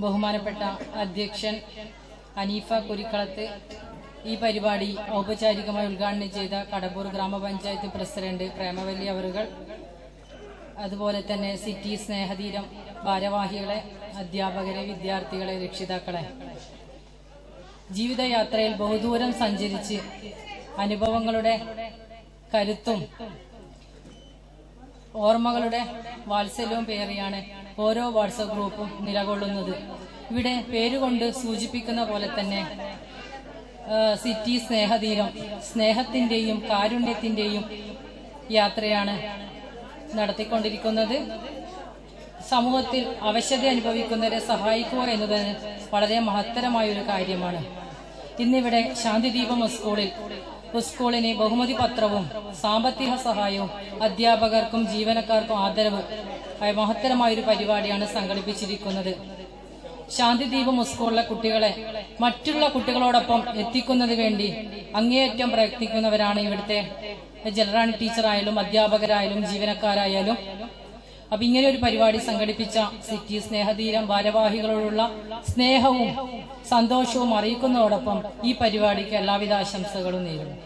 ബഹുമാനപ്പെട്ട അധ്യക്ഷൻ അനീഫ കുരിക്കളത്ത് ഈ പരിപാടി ഔപചാരികമായി ഉദ്ഘാടനം ചെയ്ത കടമ്പൂർ ഗ്രാമപഞ്ചായത്ത് പ്രസിഡന്റ് പ്രേമവല്ലി അവറുകൾ അതുപോലെ തന്നെ സിറ്റി സ്നേഹതീരം ഭാരവാഹികളെ അധ്യാപകരെ വിദ്യാർത്ഥികളെ രക്ഷിതാക്കളെ. ജീവിതയാത്രയിൽ ബഹുദൂരം സഞ്ചരിച്ച് അനുഭവങ്ങളുടെ കരുത്തും ഓർമ്മകളുടെ വാത്സല്യവും പേറിയാണ് ഓരോ വാട്സപ്പ് ഗ്രൂപ്പും നിലകൊള്ളുന്നത്. ഇവിടെ പേരുകൊണ്ട് സൂചിപ്പിക്കുന്ന പോലെ തന്നെ സിറ്റി സ്നേഹതീരം സ്നേഹത്തിന്റെയും കാരുണ്യത്തിന്റെയും യാത്രയാണ് നടത്തിക്കൊണ്ടിരിക്കുന്നത്. സമൂഹത്തിൽ അവശത അനുഭവിക്കുന്നവരെ സഹായിക്കുക എന്നത് വളരെ മഹത്തരമായ ഒരു കാര്യമാണ്. ഇന്നിവിടെ ശാന്തിദീപം സ്കൂളിൽ സ്കൂളിന് ബഹുമതി പത്രവും സാമ്പത്തിക സഹായവും അധ്യാപകർക്കും ജീവനക്കാർക്കും ആദരവ്. ആയ മഹത്തരമായ ഒരു പരിപാടിയാണ് സംഘടിപ്പിച്ചിരിക്കുന്നത്. ശാന്തിദീപം സ്കൂളിലെ കുട്ടികളെ മറ്റുള്ള കുട്ടികളോടൊപ്പം എത്തിക്കുന്നതിന് വേണ്ടി അങ്ങേയറ്റം പ്രയത്നിക്കുന്നവരാണ് ഇവിടുത്തെ ജനറാണി ടീച്ചറായാലും അധ്യാപകരായാലും ജീവനക്കാരായാലും അപ്പൊ ഇങ്ങനെ ഒരു പരിപാടി സംഘടിപ്പിച്ച സിറ്റി സ്നേഹതീരം ഭാരവാഹികളോടുള്ള സ്നേഹവും സന്തോഷവും അറിയിക്കുന്നതോടൊപ്പം ഈ പരിപാടിക്ക് എല്ലാവിധ ആശംസകളും നേരുന്നു.